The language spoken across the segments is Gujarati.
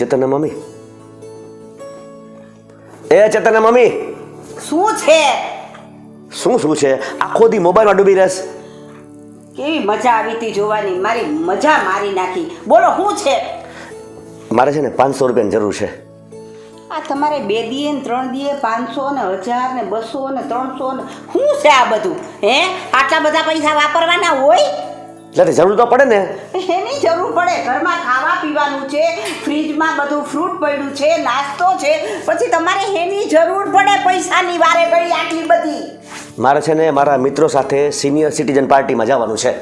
ચેતનના મમ્મી? એ ચેતન મમ્મી? શું છે? શું શું છે? આખો દી મોબાઈલમાં ડૂબી રહેશ. કેવી મજા આવી હતી જોવાની? મારી મજા મારી નાખી. બોલો શું છે? મારે છે ને પાંચસો રૂપિયાની જરૂર છે. આ તમારે બે દીએ ને ત્રણ દીએ પાંચસો ને હજાર ને બસો ને ત્રણસો ને શું છે આ બધું? હે? આટલા બધા પૈસા વાપરવાના હોય? એટલે જરૂર તો પડે ને. એની જરૂર પડે. ઘરમાં ખાવા પીવાનું છે ફ્રીજમાં બધું ફ્રૂટ પડ્યું છે નાસ્તો છે પછી તમારે એની જરૂર પડે પૈસાની વારે ઘડી આટલી બધી. મારે છે ને મારા મિત્રો સાથે સિનિયર સિટીઝન પાર્ટીમાં જવાનું છે.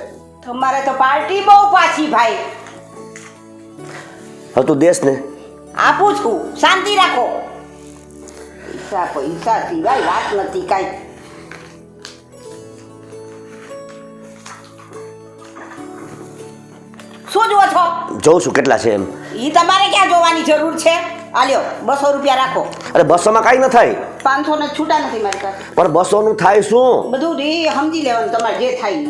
તમારે તો પાર્ટી બહુ પાછી ભાઈ. હવે તું દેશ ને. આપું છું. શાંતિ રાખો. પૈસા પૈસા સિવાય વાત નથી કાંઈ. શું જુઓ છો? જોઉં છું કેટલા છે એમ. એ તમારે ક્યાં જોવાની જરૂર છે? આલ્યો બસો રૂપિયા રાખો. અરે બસોમાં કાંઈ ન થાય. પાંચસો ને છૂટા નથી મારી પાસે પણ બસોનું થાય શું? બધું એ સમજી લેવાનું તમારે જે થાય ઈ.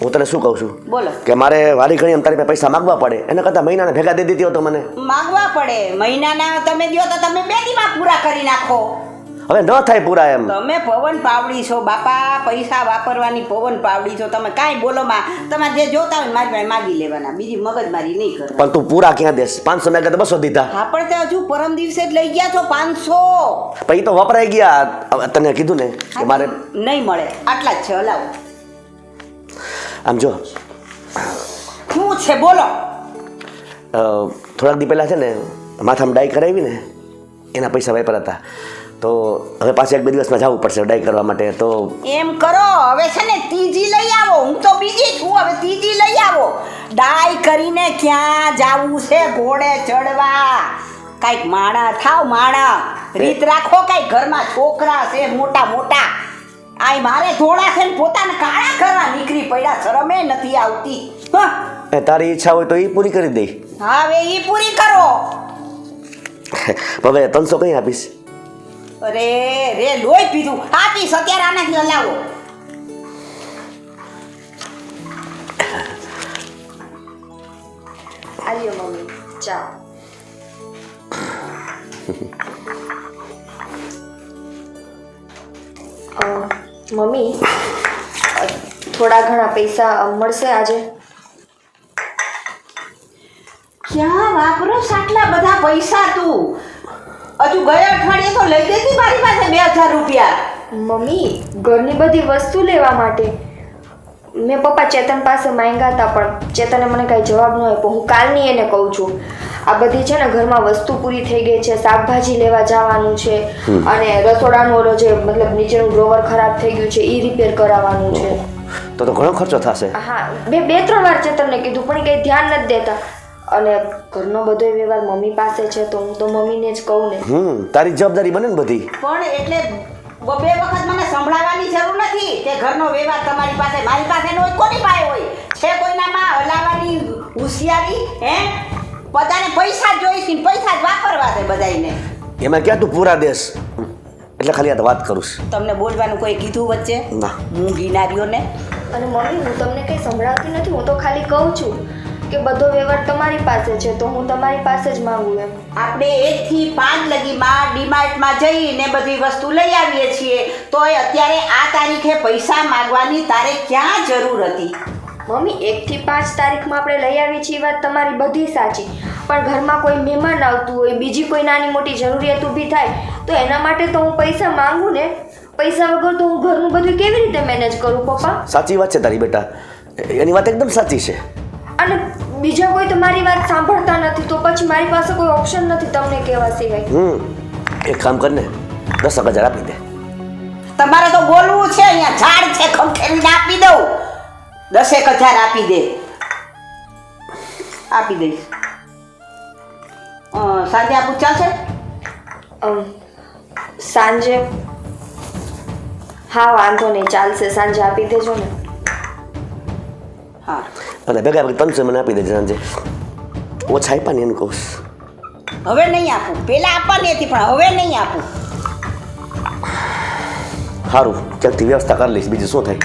હું તને શું કહું છું? બોલો. કે મારે વારી ઘણી એમ તારી પાસે પૈસા માગવા પડે. એના કરતાં મહિનાને ભેગા દઈ દીધી તો મને. માગવા પડે. મહિનાના તમે દો તો તમે બે દીમાં પૂરા કરી નાખો. હવે ન થાય પૂરા એમ. તમે પવન પાવડી છો બાપા પૈસા વાપરવાની પવન પાવડી છો તમે કાંઈ બોલો માં તમારે જે જોતા હોય મારી પાસે માગી લેવાના બીજી મગજમારી નહીં કરવાની. પણ તું પૂરા ક્યાં દેશ? પાંચસો મેગા તો બસો દીધા. હા પણ તે હજુ પરમ દિવસે જ લઈ ગયા છો પાંચસો. પછી તો વપરાઈ ગયા. તને કીધું ને કે મારે નહીં મળે. આટલા જ છે હલાવો. આમ જો. શું છે બોલો. થોડાક દી પહેલાં છે ને માથામાં ડાઈ કરાવી ને એના પૈસા વાપર હતા. તો હવે પાછા એક બે દિવસમાં જવું પડશે ડાઈ કરવા માટે તો એમ કરો હવે છે ને ત્રીજી લઈ આવો. હું તો બીજી છું હવે ત્રીજી લઈ આવો. ડાય કરીને ક્યાં જાવું છે? ઘોડે ચડવા. કાંઈક માણા થાવ માણા. રીત રાખો કાંઈક ઘરમાં છોકરા છે મોટા મોટા. આય મારે ધોળા છે ને પોતાને કાળા કરવા નીકળી પડ્યા. શરમે નથી આવતી. હં. એ તારી ઈચ્છા હોય તો એ પૂરી કરી દઈ હવે એ પૂરી કરો. હવે ત્રણસો કઈ આપીશ? અરે રે લોહી પીધું. આપીશ અત્યારે આનાથી હલાવો. આલ્યો મમ્મી ચા. મમ્મી થોડા ઘણા પૈસા મળશે આજે? ક્યાં વાપરો? આટલા બધા પૈસા તું. હજુ ગયા અઠવાડિયે તો લઈ ગઈ મારી પાસે બે હજાર રૂપિયા. મમ્મી ઘરની બધી વસ્તુ લેવા માટે. મેં પપ્પા ચેતન પાસે માંગ્યા હતા પણ ચેતને મને કાંઈ જવાબ ન આપ્યો. હું કાલની એને કહું છું. આ બધી છે ને ઘરમાં વસ્તુ પૂરી થઈ ગઈ છે શાકભાજી લેવા જવાનું છે અને રસોડાનું ઓલો જે મતલબ નીચેનું ડ્રોવર ખરાબ થઈ ગયું છે એ રિપેર કરાવવાનું છે. તો તો ઘણો ખર્ચો થશે. હા બે બે ત્રણ વાર ચેતનને કીધું પણ કંઈ ધ્યાન નથી દેતા. અને ઘરનો બધો વ્યવહાર મમ્મી પાસે છે તો હું તો મમ્મીને જ કહું ને. હમ તારી જવાબદારી બને ને બધી. પણ એટલે બે વખત મને સંભળાવવાની જરૂર નથી કે ઘરનો વ્યવહાર તમારી પાસે મારી પાસે ન હોય કોની પાસે હોય? છે કોઈનામાં હલાવવાની હોશિયારી હે? બધાને પૈસા જ જોઈશે પૈસા જ વાપરવા છે બધાને એમાં ક્યાં તું પૂરા દેશ? એટલે ખાલી આ તો વાત કરું છું. તમને બોલવાનું કોઈ કીધું વચ્ચે? ના. હું ગિનારીઓને. અને મમ્મી હું તમને કંઈ સંભળાવતી નથી હું તો ખાલી કહું છું. કે બધો વ્યવહાર તમારી પાસે છે તો હું તમારી પાસે જ માંગુ એમ. આપણે એકથી પાંચ લગીમાં ડીમાર્ટમાં જઈને બધી વસ્તુ લઈ આવીએ છીએ તોય અત્યારે આ તારીખે પૈસા માંગવાની તારે ક્યાં જરૂર હતી? મમ્મી એકથી પાંચ તારીખમાં આપણે લઈ આવીએ છીએ એ વાત તમારી બધી સાચી. પણ ઘરમાં કોઈ મહેમાન આવતું હોય બીજી કોઈ નાની મોટી જરૂરિયાત ઊભી થાય તો એના માટે તો હું પૈસા માંગુ ને? પૈસા વગર તો હું ઘરનું બધું કેવી રીતે મેનેજ કરું પપ્પા? સાચી વાત છે તારી બેટા. એની વાત એકદમ સાચી છે. અને બીજા કોઈ તમારી વાત સાંભળતા નથી તો પછી મારી પાસે કોઈ ઓપ્શન નથી તમને કહેવા સિવાય. હમ એક કામ કરને દસ એક હજાર આપી દે. તમારે તો બોલવું છે અહીંયા ઝાડ છે ખંખેરીને આપી દઉં. દસેક હજાર આપી દે. આપી દઈશ. સાંજે આપું ચાલશે સાંજે? હા વાંધો નહીં ચાલશે સાંજે આપી દેજો ને. હા અને ભેગા ભેગા ત્રણસો મને આપી દેજે સાંજે. ઓછા આપ્યા ને એનું કહું હવે નહીં આપું. પેલા આપવાની હતી પણ હવે નહીં આપું. સારું ક્યાંકથી વ્યવસ્થા કરી લઈશ. બીજું શું થાય?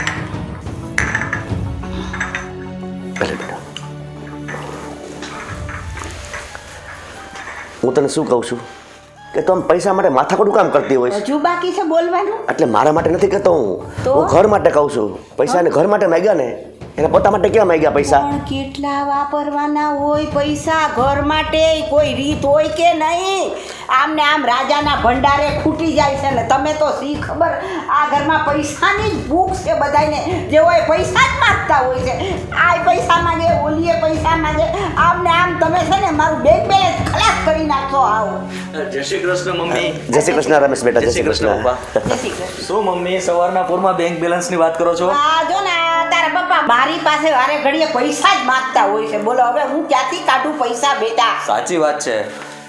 ભલે બેટા. તને શું કહું છું? કે તું પૈસા માટે માથાકૂટું કામ કરતી હોય હજુ બાકી છે બોલવાનું? એટલે મારા માટે નથી કહેતો હું? હું ઘર માટે કહું છું. પૈસા એને ઘર માટે માંગ્યા ને એને પોતા માટે ક્યાં માંગ્યા પૈસા? પણ કેટલા વાપરવાના હોય પૈસા? ઘર માટે કોઈ રીત હોય કે નહીં? આમને આમ રાજાના ભંડારે ખૂટી જાય છે ને તમે તો સી ખબર? આ ઘરમાં પૈસાની જ ભૂખ છે બધાને જે હોય પૈસા જ માગતા હોય છે. આ પૈસા માગે ઓલીએ પૈસા માગે. આમને આમ તમે છે ને મારું બેંક બેલેન્સ ખલાસ કરી નાખો આવો. જય શ્રી કૃષ્ણ મમ્મી. જય શ્રી કૃષ્ણ રમેશ બેટા જય શ્રી કૃષ્ણ. શું મમ્મી સવારના પૂરમાં બેંક બેલેન્સની વાત કરો છો? આ જો ને તારા પપ્પા મારી પાસે વારે ઘડીએ પૈસા જ માગતા હોય છે. બોલો હવે હું ક્યાંથી કાઢું પૈસા બેટા? સાચી વાત છે.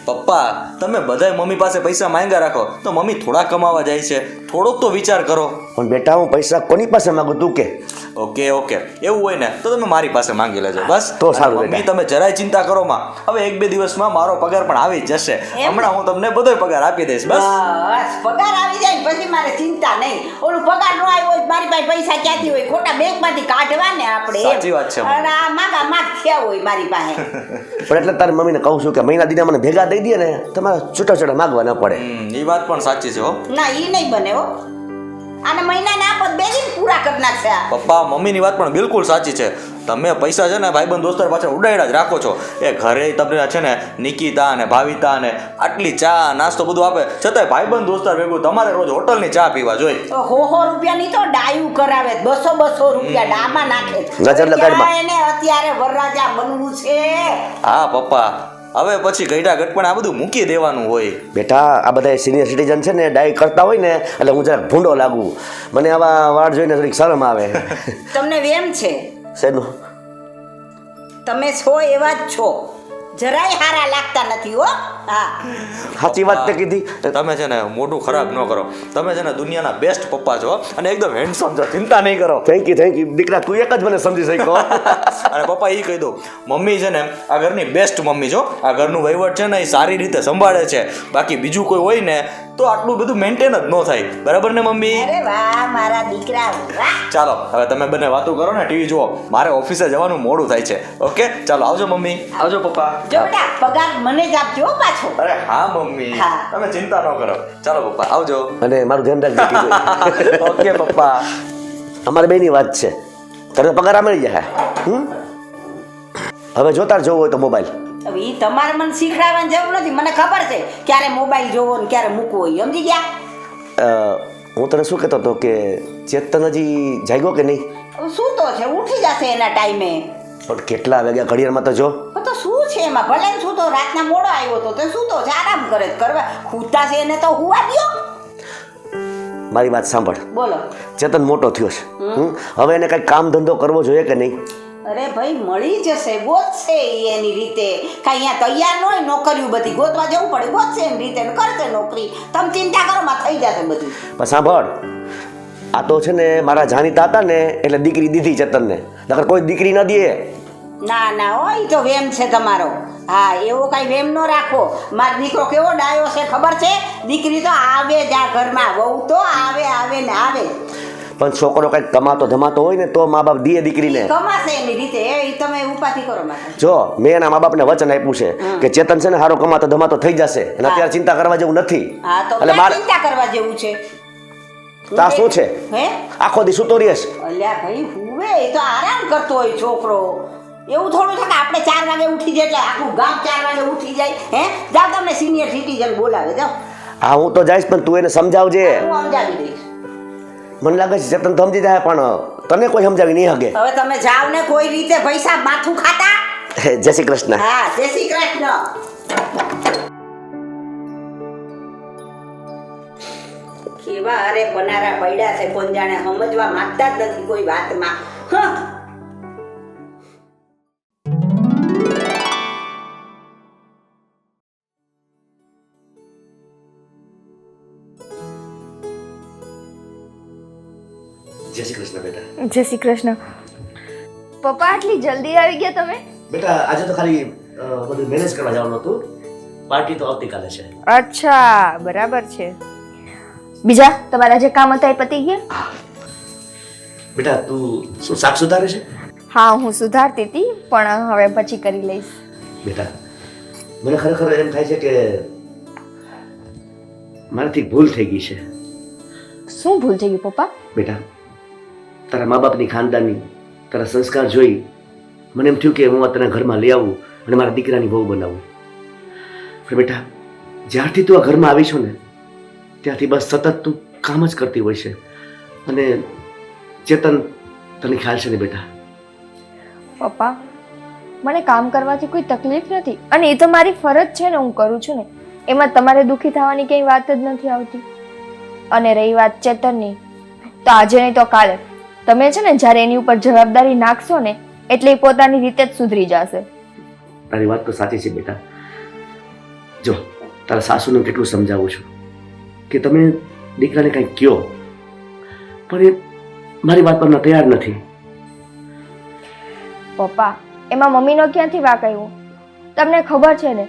પપ્પા તમે બધાય મમ્મી પાસે પૈસા માંગ્યા રાખો તો મમ્મી થોડા કમાવા જાય છે. થોડોક તો વિચાર કરો. પણ બેટા હું પૈસા કોની પાસે માંગુ તું કે? Okay okay. એવું હોય ને તો તમે મારી પાસે માંગી લેજો બસ. તો સારું મમ્મી તમે જરાય ચિંતા કરો માં. હવે એક બે દિવસમાં મારો પગાર પણ આવી જ જશે. હમણાં હું તમને બધોય પગાર આપી દઈશ બસ. બસ પગાર આવી જાય પછી મારે ચિંતા નહીં. ઓલું પગાર નો આવ્યો હોય મારી પાસે પૈસા ક્યાંથી હોય? ખોટા બેંકમાંથી કાઢવા ને આપણે. સાચી વાત છે. અને આ માગા માગ થયા હોય મારી પાસે. પણ એટલે તારી મમ્મીને કહું છું કે મહિના દીના મને ભેગા દઈ દે ને તમારે છૂટા છૂટા માગવા ન પડે. એ વાત પણ સાચી છે હો. ના એ નહીં બને હો. અને મહિનાના આપત બે દિન પૂરા નાખશે આ. પપ્પા મમ્મીની વાત પણ બિલકુલ સાચી છે. તમે પૈસા છે ને ભાઈબંધ દોસ્તાર પાછળ ઉડાડ્યા જ રાખો છો. એ ઘરે તમને છે ને નિકિતા અને ભાવિતા અને આટલી ચા નાસ્તો બધું આપે. છતાંય ભાઈબંધ દોસ્તાર ભેગું તમારે રોજ હોટલની ચા પીવા જોઈએ. તો હો હો રૂપિયાની તો ડાયું કરાવે બસો બસો રૂપિયા ડામાં નાખે નજર લગાડમાં. ક્યાં એને અત્યારે વરરાજા બનવું છે. હા પપ્પા. હવે પછી ગઈડા ગટપણ આ બધું મૂકી દેવાનું હોય. બેટા આ બધા સિનિયર સિટીઝન છે ને ડાય કરતા હોય ને એટલે હું જરાક ભૂંડો લાગુ મને આવા વાળ જોઈને થોડીક શરમ આવે. તમને વેમ છે? શેનું? તમે છો એવા જ છો. જરાય હારા લાગતા નથી હો હા. સાચી વાત તે કીધી. તમે છે ને મોઢું ખરાબ ન કરો. તમે છે ને દુનિયાના બેસ્ટ પપ્પા છો અને એકદમ હેન્ડસમ છો. ચિંતા નહીં કરો. થેન્ક યુ થેન્ક યુ દીકરા તું એક જ મને સમજી શકો અને પપ્પા એ કહી દઉં. મમ્મી છે ને આ ઘરની બેસ્ટ મમ્મી છો. આ ઘરનું વહીવટ છે ને એ સારી રીતે સંભાળે છે. બાકી બીજું કોઈ હોય ને તો આટલું બધું મેન્ટેન જ ન થાય. બરાબર ને મમ્મી? અરે વાહ મારા દીકરા ચાલો હવે તમે બંને વાતો કરો ને ટીવી જુઓ. મારે ઓફિસે જવાનું મોડું થાય છે. ઓકે ચાલો આવજો મમ્મી. આવજો પપ્પા. જો બેટા પગાર મને જ આપજો હો પાછો અરે હા મમ્મી. તમે ચિંતા ન કરો. ચાલો પપ્પા આવજો. અને મારું ધ્યાન રાખજો ઓકે પપ્પા. અમારે બેની વાત છે. તને પગાર મળી જાય. હવે જોતા જોવો હોય તો મોબાઈલ. હવે ઈ તમારે મને શીખડાવવાની જરૂર નથી. મને ખબર છે ક્યારે મોબાઈલ જોવો ને ક્યારે મૂકવો હોય. સમજી ગયા? અ, હું તને શું કહેતો હતો કે ચેતન હજી જાગ્યો કે નહીં? સૂતો શું તો છે? ઉઠી જશે એના ટાઈમે. પણ કેટલા વાગ્યા ઘડિયાળમાં તો જો. તો શું છે એમાં? ભલે ને શું તો રાતના મોડો આવ્યો તો તો શું તો છે? આરામ કરે કરવા. ખૂતા છે એને તો હુવા દ્યો. મારી વાત સાંભળ. બોલો. ચેતન મોટો થયો છે. હવે એને કઈ કામ ધંધો કરવો જોઈએ કે નહીં? અરે ભાઈ મળી જશે ગોતશે એની રીતે. કાંઈ અહીંયા તૈયાર ન હોય નોકરીઓ બધી ગોતવા જવું પડે. ગોતશે એની રીતે કરશે નોકરી. તમે ચિંતા કરો માં થઈ જશે બધું. પણ સાંભળ આ તો છે ને મારા જાણીતા હતા ને એટલે દીકરી દીધી ચેતનને. નકર કોઈ દીકરી ન દે. ના ના હોય તો વેમ છે તમારો. હા એવો કાંઈ વેમ ન રાખો. મારો દીકરો કેવો ડાયો છે ખબર છે? દીકરી તો આવે જ આ ઘરમાં વહુ તો આવે આવે ને આવે. પણ છોકરો કંઈક કમાતો ધમાતો હોય ને તો મા બાપ દીએ દીકરીને. કમાશે એની રીતે એ તમે ઉપાધિ કરો માતા જો મેં એના મા બાપને વચન આપ્યું છે કે ચેતન છે ને સારો કમાતો ધમાતો થઈ જશે. અને અત્યારે ચિંતા કરવા જેવું નથી. હા તો ચિંતા કરવા જેવું છે? તા શું છે? હે? આખો દી સુતો રહેશ. અલ્યા ભાઈ હુવે એ તો આરામ કરતો હોય છોકરો. એવું થોડું છે કે આપણે ચાર વાગે ઉઠી જાય એટલે આખું ગામ ચાર વાગે ઉઠી જાય હે? જાઓ તમને સિનિયર સિટીઝન બોલાવે જાઓ. હા હું તો જઈશ પણ તું એને સમજાવજે. હું સમજાવી દઈશ. મને લાગે છે જતન સમજી જાય પણ તને કોઈ સમજાવી નહીં હગે. હવે તમે જાવ ને કોઈ રીતે પૈસા માથું ખાતા. જય શ્રી કૃષ્ણ. હા જય શ્રી કૃષ્ણ. કેવા અરે બનારા પડ્યા છે કોણ જાણે સમજવા માંગતા જ નથી કોઈ વાતમાં. હા જય શ્રી કૃષ્ણ. પપ્પા આટલી જલ્દી આવી ગયા તમે? બેટા આજે તો ખાલી બધું મેનેજ કરવા જવાનું હતું. પાર્ટી તો આવતીકાલે છે. અચ્છા બરાબર છે. બીજા તમારા જે કામ હતા એ પતી ગયા? બેટા તું શું શાક સુધારે છે? હા હું સુધારતી હતી પણ હવે પછી કરી લઈશ. બેટા મને ખરેખર એમ થાય છે કે મારાથી ભૂલ થઈ ગઈ છે. શું ભૂલ થઈ ગઈ પપ્પા? બેટા તારા મા બાપની ખાનદાની તારા સંસ્કાર જોઈ મને એમ થયું કે હું આ તને ઘરમાં લઈ આવું અને મારા દીકરાની બહુ બનાવું. પણ બેટા, જ્યારથી તું આ ઘરમાં આવી છો ને, ત્યાંથી બસ સતત તું કામ જ કરતી હોય છે. અને ચેતન, તને ખ્યાલ છે ને બેટા? પપ્પા, મને કામ કરવાથી કોઈ તકલીફ નથી અને એ તો મારી ફરજ છે ને હું કરું છું ને. એમાં તમારે દુઃખી થવાની કંઈ વાત જ નથી આવતી. અને રહી વાત ચેતનની, તો આજે નહીં તો કાલે. તમે છે ને જ્યારે એની ઉપર જવાબદારી નાખશો ને એટલે એ પોતાની રીતે જ સુધરી જશે. તારી વાત તો સાચી છે બેટા. જો તારા સાસુને કેટલું સમજાવું છું કે તમે દીકરાને કંઈક કહો પણ એ મારી વાત પર તૈયાર નથી. પપ્પા એમાં મમ્મીનો ક્યાંથી વાક આવ્યો? તમને ખબર છે ને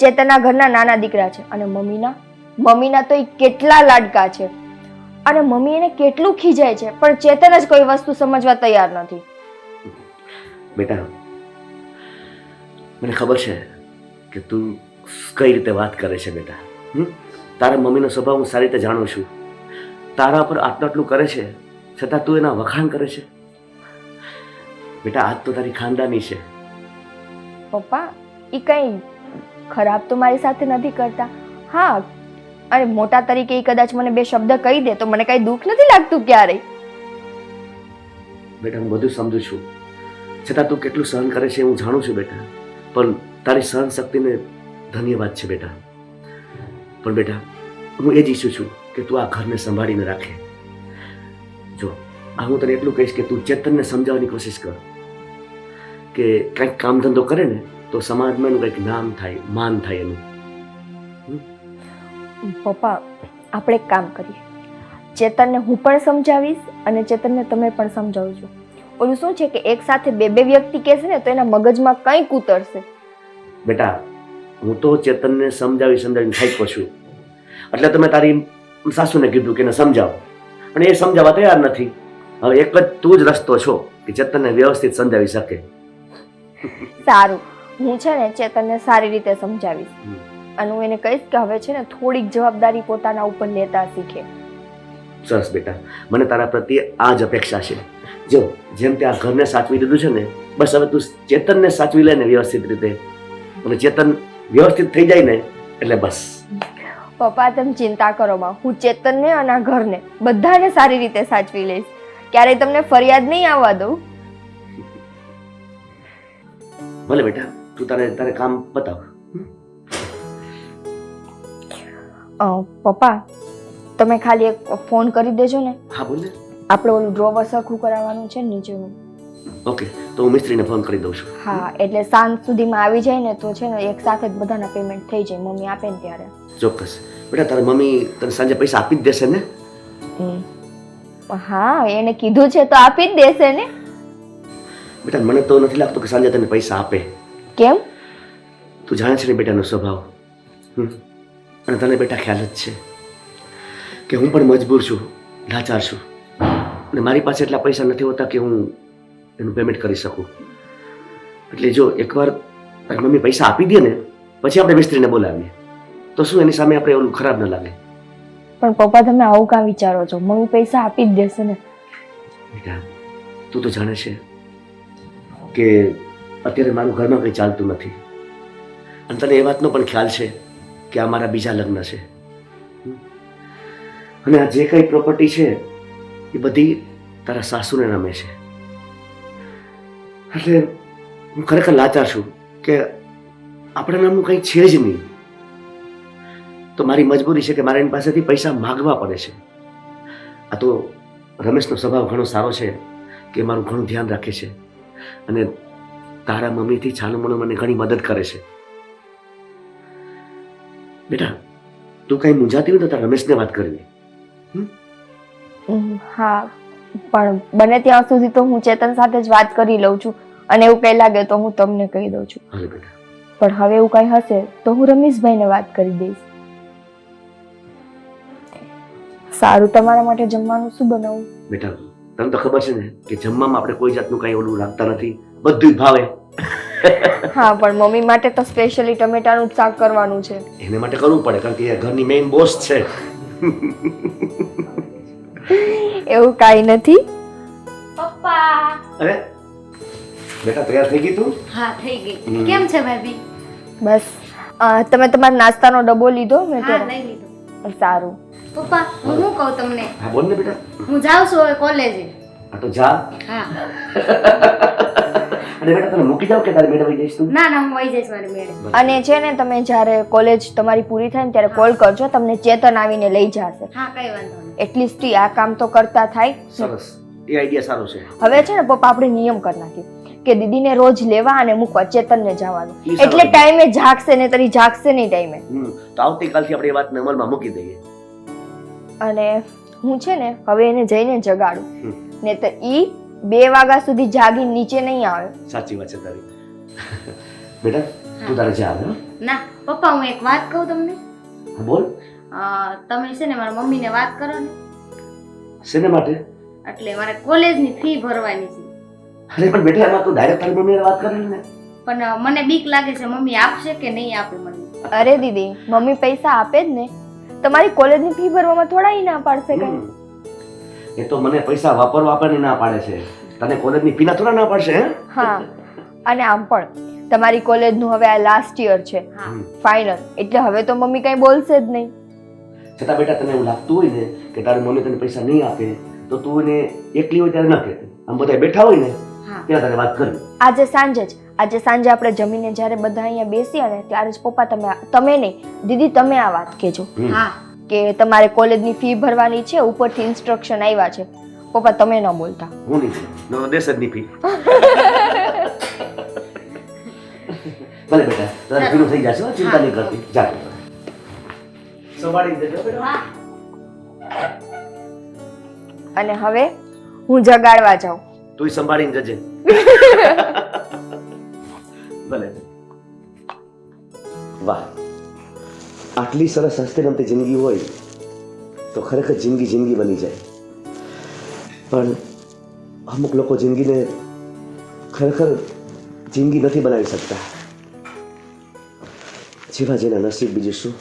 ચેતના ઘરના નાના દીકરા છે અને મમ્મીના મમ્મીના તો એ કેટલા લાડકા છે. અને મમ્મી એને કેટલું ખીજાય છે પણ ચેતન જ કોઈ વસ્તુ સમજવા તૈયાર નથી. બેટા મને ખબર છે કે તું કઈ રીતે વાત કરે છે બેટા? તારા મમ્મીનો સ્વભાવ હું સારી રીતે જાણું છું. તારા પર આટલું આટલું કરે છે છતાં તું એના વખાણ કરે છે. બેટા આજ તો તારી ખાનદાની છે. પપ્પા એ કંઈ ખરાબ તો મારી સાથે નથી કરતા. હા અને મોટા તરીકે એ કદાચ મને બે શબ્દ કહી દે તો મને કાંઈ દુઃખ નથી લાગતું ક્યારેય? બેટા, હું બધું સમજુ છું. છતાં તું કેટલું સહન કરે છે હું જાણું છું બેટા. પણ તારી સહન શક્તિને ધન્યવાદ છે બેટા. પણ બેટા, હું એ જ ઈચ્છું છું કે તું આ ઘરને સંભાળીને રાખે. જો, આ હું તને એટલું કહીશ કે તું ચેતનને સમજાવવાની કોશિશ કર. કે કંઈક કામ ધંધો કરે ને, તો સમાજમાં એનું કંઈક નામ થાય, માન થાય એનું. પપ્પા આપણે એક કામ કરીએ. ચેતનને હું પણ સમજાવીશ અને ચેતનને તમે પણ સમજાવજો. ઓલું શું છે કે એક સાથે બે બે વ્યક્તિ કહેશે ને તો એના મગજમાં કંઈક ઉતરશે. બેટા હું તો ચેતનને સમજાવી સમજાવીને થાક્યો છું. એટલે તમે તારી સાસુને કીધું કે એને સમજાવો. અને એ સમજાવવા તૈયાર નથી. હવે એક જ તું જ રસ્તો છો કે ચેતનને વ્યવસ્થિત સમજાવી શકે. સારું. હું છે ને ચેતનને સારી રીતે સમજાવીશ. અને હું એને કહીશ કે હવે છે ને થોડીક જવાબદારી પોતાના ઉપર લેતા શીખે. સરસ બેટા. મને તારા પ્રત્યે આ જ અપેક્ષા છે. જો જેમ તે આ ઘરને સાચવી દીધું છે ને બસ હવે તું ચેતનને સાચવી લે ને વ્યવસ્થિત રીતે. અને ચેતન વ્યવસ્થિત થઈ જાય ને એટલે બસ. પપ્પા તમે ચિંતા કરો માં. હું ચેતનને અને આ ઘરને બધાને સારી રીતે સાચવી લઈશ. ક્યારેય તમને ફરિયાદ નહીં આવવા દઉં. ભલે બેટા તું તારે તારે કામ બતાવ. પપ્પા તમે ખાલી એક ફોન કરી દેજો ને. હા બોલ ને. આપણે ઓલું ડ્રોવર સરખું કરાવવાનું છે ને નીચેનું ઓકે તો હું મિસ્ત્રીને ફોન કરી દઉં છું. હા એટલે સાંજ સુધીમાં આવી જાય ને તો છે ને એક સાથે જ બધાના પેમેન્ટ થઈ જાય મમ્મી આપે ને ત્યારે. ચોક્કસ. બેટા તારી મમ્મી તને સાંજે પૈસા આપી જ દેશે ને. હા એને કીધું છે તો આપી જ દેશે ને. બેટા મને તો નથી લાગતું કે સાંજે તને પૈસા આપે. કેમ? તું જાણે છે ને બેટાનો સ્વભાવ. હમ. અને તને બેટા ખ્યાલ જ છે કે હું પણ મજબૂર છું લાચાર છું. અને મારી પાસે એટલા પૈસા નથી હોતા કે હું એનું પેમેન્ટ કરી શકું. એટલે જો એકવાર તારી મમ્મી પૈસા આપી દે ને પછી આપણે મિસ્ત્રીને બોલાવીએ. તો શું એની સામે આપણે ઓલું ખરાબ ન લાગે? પણ પપ્પા તમે આવું કાં વિચારો છો? મમ્મી પૈસા આપી જ દેશે ને. બેટા તું તો જાણે છે કે અત્યારે મારું ઘરમાં કંઈ ચાલતું નથી. અને તને એ વાતનો પણ ખ્યાલ છે કે આ મારા બીજા લગ્ન છે. અને આ જે કંઈ પ્રોપર્ટી છે, એ બધી તારા સાસુને નામે છે. એટલે હું ખરેખર લાચાર છું કે આપણા નામનું કંઈ છે જ નહીં. તો મારી મજબૂરી છે કે મારે એની પાસેથી પૈસા માગવા પડે છે. આ તો રમેશનો સ્વભાવ ઘણો સારો છે કે મારું ઘણું ધ્યાન રાખે છે. અને તારા મમ્મીથી છાનું મનું મને ઘણી મદદ કરે છે. બેટા તું કઈ મૂંઝાતી હોય તો તારા રમેશને વાત કરી હા પણ બને ત્યાં સુધી તો હું ચેતન સાથે જ વાત કરી લઉં છું અને એવું કઈ લાગે તો હું તમને કહી દઉં છું. હાલે બેટા. પણ હવે એવું કંઈ હશે તો હું રમેશભાઈને વાત કરી દઈશ. સારું તમારા માટે જમવાનું શું બનાવું? બેટા તને તો ખબર છે ને કે જમવામાં આપણે કોઈ જાતનું કઈ ઓલું રાખતા નથી. બધું જ ભાવે. હા પણ મમ્મી માટે તો સ્પેશિયલી ટમેટાનું જ શાક કરવાનું છે. એને માટે કરવું પડે કારણ કે એ ઘરની મેઇન બોસ છે. એવું કાંઈ નથી. પપ્પા. અરે બેટા તૈયાર થઈ ગઈ તું? હા થઈ ગઈ. કેમ છે ભાભી? બસ. અ, તમે તમારો નાસ્તાનો ડબ્બો લીધો મેં હા ત્યારે લઈ લીધો. સારું. પપ્પા હું શું કહું તમને? હા બોલ ને બેટા. હું જાઉં છું હવે કોલેજે આ તો જા. હા. અને બેટા તને મૂકી જાવ કે તારી મેડમ આવી જઈશ તું? ના ના હું વહી જઈશ મારી મેડમ. અને છે ને તમે જ્યારે કોલેજ તમારી પૂરી થાય ને ત્યારે કોલ કરજો તમને ચેતન આવીને લઈ જશે. હા કઈ વાંધો નહીં. એટલીસ્ટ આ કામ તો કરતા થાય. સરસ. એ આઈડિયા સારો છે. હવે છે ને પપ્પા આપણે નિયમ કરી નાખીએ કે દીદીને રોજ લેવા અને મૂકવા ચેતનને જવાનું. એટલે ટાઈમે જાગશે ને તરી જાગશે નહીં ટાઈમે. તો આવતીકાલથી આપણે એ વાત અમલમાં મૂકી દઈએ. અને હું છે ને હવે એને જઈને જગાડું. ને તો ઈ બે વાગ્યા સુધી જાગી નીચે નહીં આવે. સાચી વાત છે તારી. બેટા તું તારે જા હવે ના પપ્પા હું એક વાત કહું તમને? હા બોલ. તમે છે ને મારા મમ્મીને વાત કરો ને. શેને માટે? એટલે મારે કોલેજની ફી ભરવાની છે. અરે પણ બેટા એમાં તું ડાયરેક્ટ તારી મમ્મીને વાત કરી ને. પણ મને બીક લાગે છે મમ્મી આપશે કે નહીં આપે મને? અરે દીદી મમ્મી પૈસા આપે જ ને. તમારી કોલેજની ફી ભરવામાં થોડા ઈ ના પાડશે કઈ. એ તો મને પૈસા વાપરવા વાપરવાની ના પાડે છે. તને કોલેજની પીના થોડા ના પાડશે હે? હા. અને આમ પણ તમારી કોલેજનું હવે આ લાસ્ટ યર છે. ફાઇનલ એટલે હવે તો મમ્મી કઈ બોલશે જ નહીં. છતાં બેટા તને એવું લાગતું હોય ને કે તારી મમ્મી તને પૈસા નહીં આપે તો તું એને એકલી હોય ત્યારે ન કે આમ બધા બેઠા હોય ને ત્યાં તારે વાત કરવી. આજે સાંજે જ આજે સાંજે આપણે જમીને જ્યારે બધા અહીંયા બેસીએ ને ત્યારે જ પપ્પા તમે તમે નહીં. દીદી તમે આ વાત કહેજો. હા. કે તમારે કોલેજની ફી ભરવાની છે ઉપરથી ઇન્સ્ટ્રક્શન આવ્યા છે. પપ્પા તમે ન બોલતા. હું નહીં કરું. દેશ જ ફી. ભલે બેટા તારે પીલું થઈ જશે ચિંતા નહીં કરતી. જા. સંભાળી દેજો બેટા. હા અને હવે હું જગાડવા જાઉં. તું સંભાળીને જજે. ભલે વાહ. આટલી સરસ હસ્તે રમતી જિંદગી હોય, તો ખરેખર જિંદગી જિંદગી બની જાય. પણ અમુક લોકો જિંદગીને ખરેખર જિંદગી નથી બનાવી શકતા. જેવા જેના નસીબ બીજું શું?